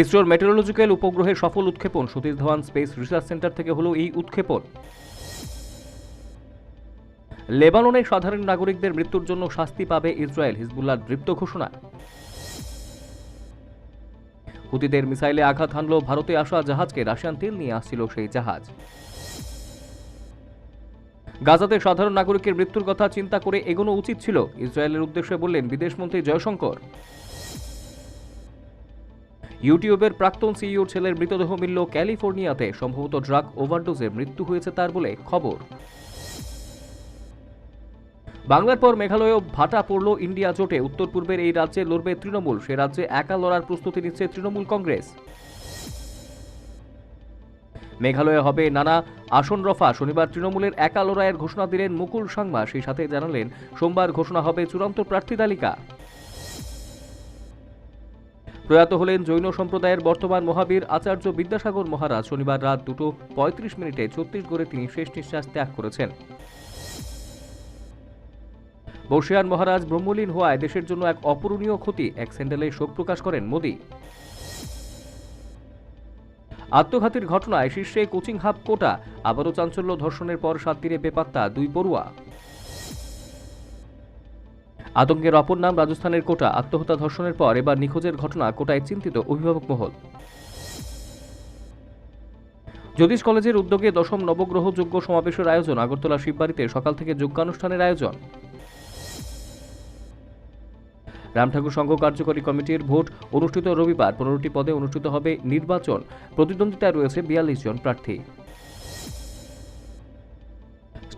ইসরোর মেটেরোলজিক্যাল উপগ্রহের সফল উৎক্ষেপণ, Satish Dhawan space research centre থেকে হলো এই উৎক্ষেপণ। লেবাননে সাধারণ নাগরিকদের মৃত্যুর জন্য শাস্তি পাবে ইসরায়েল, হিজবুল্লাহর দৃপ্ত ঘোষণা হুতিদের মিসাইলে আঘাত হানল ভারতে আসা জাহাজকে, রাশিয়ান তেল নিয়ে আসছিল সেই জাহাজ। গাজাতে সাধারণ নাগরিকের মৃত্যুর কথা চিন্তা করে এগোনো উচিত ছিল, ইসরায়েলের উদ্দেশ্যে বললেন বিদেশমন্ত্রী জয়শঙ্কর। ইউটিউবের প্রাক্তন সিইওর ছেলের মৃতদেহ মিলল ক্যালিফোর্নিয়াতে। সম্ভবত ড্রাগ ওভারডোজে মৃত্যু হয়েছে তার বলে খবর। বাংলার পর মেঘালয়েও ভাটা পড়ল ইন্ডিয়া জোটে। উত্তর পূর্বের এই রাজ্যে লড়বে তৃণমূল। সে রাজ্যে একা লড়ার প্রস্তুতি নিচ্ছে তৃণমূল কংগ্রেস। মেঘালয়ে হবে নানা আসন রফা। শনিবার তৃণমূলের একা লড়াইয়ের ঘোষণা দিলেন মুকুল সাংমা। সেই সাথে জানালেন, সোমবার ঘোষণা হবে চূড়ান্ত প্রার্থী তালিকা। প্রয়াত হলেন জৈন সম্প্রদায়ের বর্তমান মহাবীর আচার্য বিদ্যাসাগর মহারাজ। শনিবার রাত দুটো পঁয়ত্রিশ মিনিটে ছত্তিশগড়ে তিনি শেষ নিঃশ্বাস ত্যাগ করেছেন। বর্ষিয়ান মহারাজ ব্রহ্মলীন হওয়ায় দেশের জন্য এক অপূরণীয় ক্ষতি, এক স্যান্ডেলে শোক প্রকাশ করেন মোদী। আত্মঘাতীর ঘটনায় শীর্ষে কোচিং হাব কোটা, আবারও চাঞ্চল্য ধর্ষণের পর সাত দিনে বেপাত্তা দুই পড়ুয়া। আতঙ্কের অপর নাম রাজস্থানের কোটা। আত্মহত্যা ধর্ষণের পর এবার নিখোঁজের ঘটনা কোটায় চিন্তিত অভিভাবক মহল। জ্যোতিষ কলেজের উদ্যোগে দশম নবগ্রহ যোগ্য সমাবেশের আয়োজন আগরতলা শিববাড়িতে সকাল থেকে যোগ্যানুষ্ঠানের আয়োজন। রামঠাকুর সংঘ কার্যকরী কমিটির ভোট অনুষ্ঠিত রবিবার। পনেরোটি পদে অনুষ্ঠিত হবে নির্বাচন। প্রতিদ্বন্দ্বিতায় রয়েছে বিয়াল্লিশ জন প্রার্থী।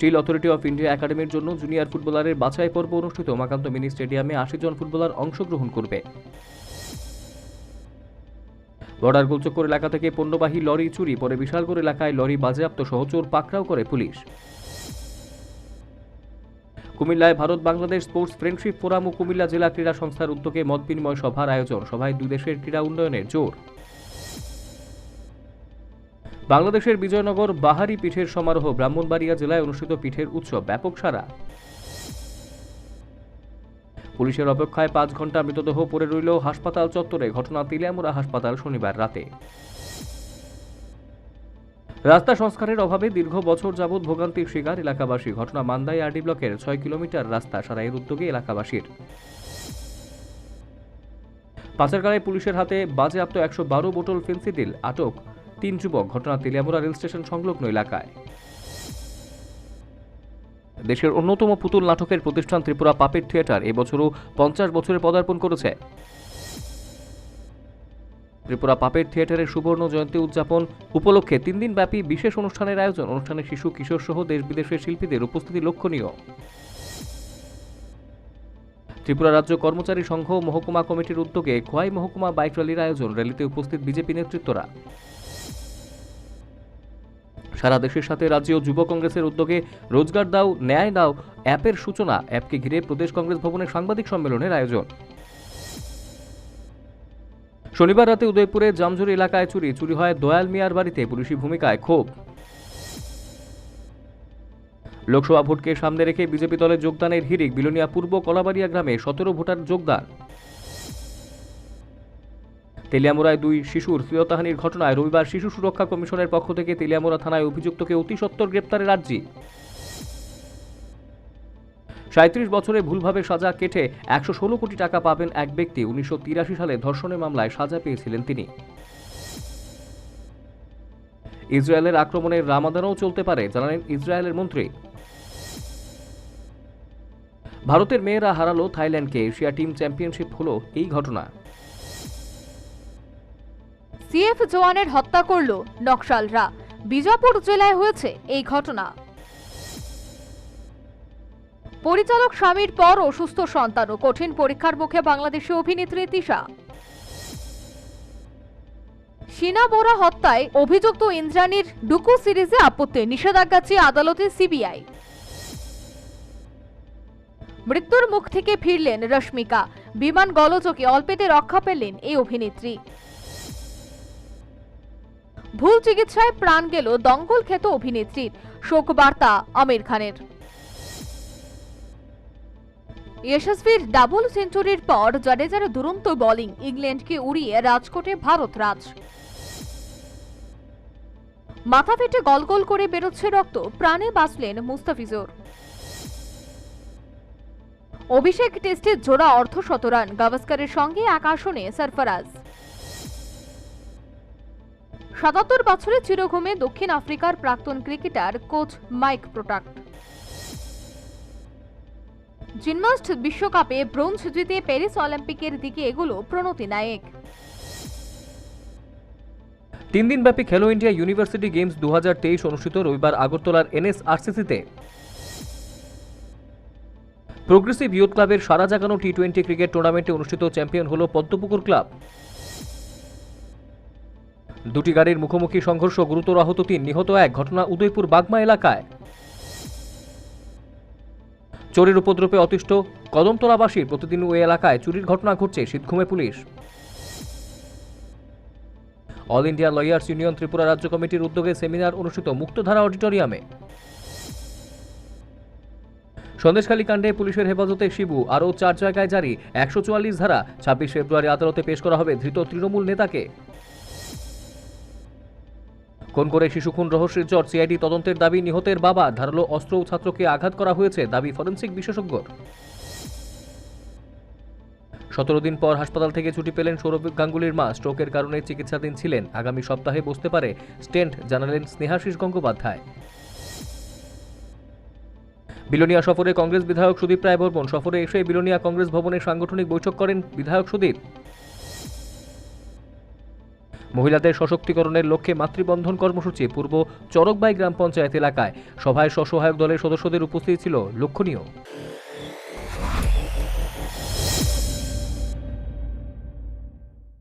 স্টিল অথরিটি অফ ইন্ডিয়া একাডেমির জন্য জুনিয়র ফুটবলারের বাছাই পর্ব অনুষ্ঠিত উমাকান্ত মিনি স্টেডিয়ামে আশি জন ফুটবলার অংশগ্রহণ করবে। বর্ডার গোলচক্কর এলাকা থেকে পণ্যবাহী লরি চুরি, পরে বিশালগড় এলাকায় লরি বাজেয়াপ্ত সহচর পাকড়াও করে পুলিশ। কুমিল্লায় Bharat Bangladesh sports friendship forum ও কুমিল্লা জেলা ক্রীড়া সংস্থার উদ্যোগে মত বিনিময় সভার আয়োজন। সভায় দুই দেশের ক্রীড়া উন্নয়নের জোর। বাংলাদেশের বিজয়নগর বাহারি পিঠের সমারোহ ব্রাহ্মণবাড়িয়া জেলায় অনুষ্ঠিত পিঠের উৎসব ব্যাপক সারা পুলিশের অপেক্ষায় পাঁচ ঘণ্টা মৃতদেহ পড়ে রইল হাসপাতাল চত্বরে। ঘটনা তিলিয়ামুড়া হাসপাতাল শনিবার রাতে। রাস্তা সংস্কারের অভাবে দীর্ঘ বছর যাবৎ ভোগান্তির শিকার এলাকাবাসী। ঘটনা মান্দাই আরডি ব্লকের ছয় কিলোমিটার রাস্তা সারাইয়ের উদ্যোগে এলাকাবাসীর। পাচারকালে পুলিশের হাতে বাজেয়াপ্ত একশো বারো বোতল ফেন্সিডিল আটক। তিন যুবক ঘটনা তেলিয়ামুড়া রেল স্টেশন সংলগ্ন এলাকায়। দেশের অন্যতম পুতুল নাটকের প্রতিষ্ঠান ত্রিপুরা পাপেট থিয়েটার এবছরও পঞ্চাশ বছরে পদার্পণ করেছে। ত্রিপুরা পাপেট থিয়েটারের সুবর্ণ জয়ন্তী উদযাপন উপলক্ষে তিন দিন ব্যাপী বিশেষ অনুষ্ঠানের আয়োজন। অনুষ্ঠানে শিশু, কিশোর সহ দেশ বিদেশের শিল্পীদের উপস্থিতি লক্ষণীয়। ত্রিপুরা রাজ্য কর্মচারী সংঘ মহকুমা কমিটির উদ্যোগে খোয়াই মহকুমা বাইক র্যালির আয়োজন। র্যালিতে উপস্থিত বিজেপি নেতৃত্বরা। সারা দেশের সাথে রাজ্য যুব কংগ্রেসের উদ্যোগে রোজগার দাও, ন্যায় দাও অ্যাপের সূচনা, অ্যাপকে ঘিরে প্রদেশ কংগ্রেস ভবনে সাংবাদিক সম্মেলনের আয়োজন। শনিবার রাতে উদয়পুরে জামজুরি এলাকায় চুরি চুরি হয় দয়াল মিয়ার বাড়িতে পুলিশি ভূমিকায় ক্ষোভ। লোকসভা ভোটকে সামনে রেখে বিজেপি দলে যোগদানের হিরিক বিলোনিয়া পূর্ব কলাবাড়িয়া গ্রামে সতেরো ভোটার যোগদান। তেলিয়ামুড়ায় দুই শিশুর প্রিয়তাহানির ঘটনায় রবিবার শিশু সুরক্ষা কমিশনের পক্ষ থেকে তেলিয়ামুড়া থানায় অভিযুক্তকে অতি সত্বর গ্রেপ্তারের আর্জি। সাঁত্রিশ বছরে ভুলভাবে সাজা কেটে একশো ষোলো কোটি টাকা পাবেন এক ব্যক্তি, উনিশশো তিরাশি সালে ধর্ষণের মামলায় সাজা পেয়েছিলেন তিনি। ইসরায়েলের আক্রমণের রামাদানও চলতে পারে, জানালেন ইসরায়েলের মন্ত্রী। ভারতের মেয়েরা হারালো থাইল্যান্ডকে, এশিয়া টিম চ্যাম্পিয়নশিপ হলো এই ঘটনা। সিএফ জওয়ানের হত্যা করল নকশালরা। বিজাপুর জেলায় হয়েছে এই ঘটনা। পরিচালক স্বামীর পর অসুস্থ সন্তান ও কঠিন পরীক্ষার মুখে বাংলাদেশি অভিনেত্রী তিশা শিনা বোরা হত্যায় অভিযুক্ত ইন্দ্রাণীর ডুকু সিরিজে আপত্তি, নিষেধাজ্ঞা চেয়ে আদালতে সিবিআই। মৃত্যুর মুখ থেকে ফিরলেন রশ্মিকা। বিমান গলচকে অল্পেতে রক্ষা পেলেন এই অভিনেত্রী। ভুল চিকিৎসায় প্রাণ গেল দঙ্গল খ্যাত অভিনেত্রীর। শোক বার্তা আমির খানের। যশস্বীর ডাবল সেঞ্চুরির পর জাডেজার দুরন্ত বোলিং ইংল্যান্ডকে উড়িয়ে রাজকোটে ভারত রাজ। মাথা ফেটে গল গল করে বেরোচ্ছে রক্ত, প্রাণে বাঁচলেন মুস্তাফিজুর। অভিষেক টেস্টে জোড়া অর্ধশত রান গাভাস্কারের সঙ্গে এক আসনে সরফরাজ। সাতাত্তর বছরের চিরঘুমে দক্ষিণ আফ্রিকার প্রাক্তন cricketer coach Mike Procter. Gymnast বিশ্বকাপে ব্রোঞ্জ জিতে প্যারিস অলিম্পিকের দিকে এগুলো প্রণতি নায়ক। তিন দিনব্যাপী খেলো ইন্ডিয়া ইউনিভার্সিটি গেমস দু হাজার তেইশ অনুষ্ঠিত রবিবার আগরতলার এনএসআরসিসিতে। প্রোগ্রেসিভ ইউথ ক্লাবের সারা জাগানো টি টোয়েন্টি ক্রিকেট টুর্নামেন্টে অনুষ্ঠিত চ্যাম্পিয়ন হল পদ্মপুকুর ক্লাব। দুটি গাড়ির মুখোমুখি সংঘর্ষ গুরুতর আহত তিন নিহত এক ঘটনা উদয়পুর বাগমা এলাকায়। চোরের উপদ্রবে অতিষ্ঠ কদমতলাবাসীর প্রতিদিন ওই এলাকায় চুরির ঘটনা ঘটছে শীতঘুমে police. All India lawyers union Tripura রাজ্য কমিটির উদ্যোগে সেমিনার অনুষ্ঠিত মুক্তধারা অডিটোরিয়ামে। সন্দেশখালী কাণ্ডে পুলিশের হেফাজতে শিবু, আরও চার জায়গায় জারি একশো চুয়াল্লিশ ধারা। ছাব্বিশ ফেব্রুয়ারি আদালতে পেশ করা হবে ধৃত তৃণমূল নেতাকে। কোন করে শিশুখুন রহস্যের চর সিআইডি তদন্তের দাবি, নিহতের বাবা ধারালো অস্ত্র ছাত্রকে আঘাত করা হয়েছে, দাবি ফরেন্সিক বিশেষজ্ঞর। সতেরো দিন পর হাসপাতাল থেকে ছুটি পেলেন সৌরভ গাঙ্গুলির মা। স্ট্রোকের কারণে চিকিৎসাধীন ছিলেন। আগামী সপ্তাহে বসতে পারে স্টেন্ট, জানালেন স্নেহাশিস গঙ্গোপাধ্যায়। বিলোনিয়া সফরে কংগ্রেস বিধায়ক সুদীপ রায় বর্মন সফরে এসে বিলোনিয়া কংগ্রেস ভবনে সাংগঠনিক বৈঠক করেন বিধায়ক সুদীপ। মহিলাদের সশক্তিকরণের লক্ষ্যে মাতৃবন্ধন কর্মসূচি পূর্ব চরকবাই গ্রাম পঞ্চায়েত এলাকায়। সভায় স্বসহায়ক দলের সদস্যদের উপস্থিত ছিল লক্ষণীয়।